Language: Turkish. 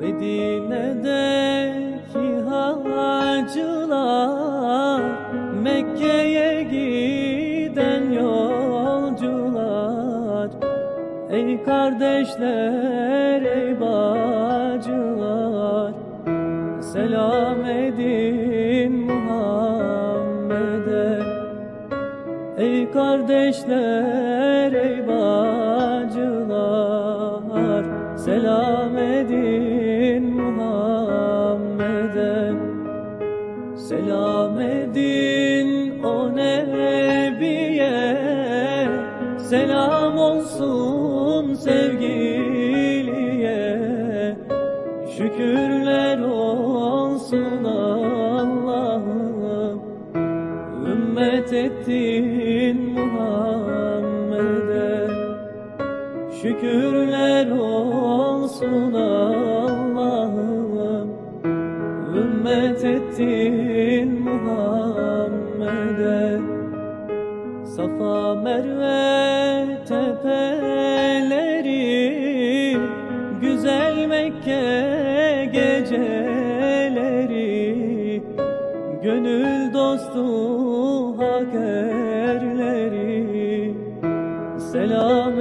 Medine'deki hacılar Mekke'ye giden yolcular Ey kardeşler, ey bacılar Selam edin Muhammed'e. Ey kardeşler, ey bacılar Selam edin Selam edin o nebiye. Selam olsun sevgiliye. Şükürler olsun Allah'ım. Ümmet ettin Muhammed'e. Şükürler olsun Allah'ım Ümmet ettin Muhammed'e. Safa Merve tepeleri Güzel Mekke geceleri Gönül dostu hak erleri Selam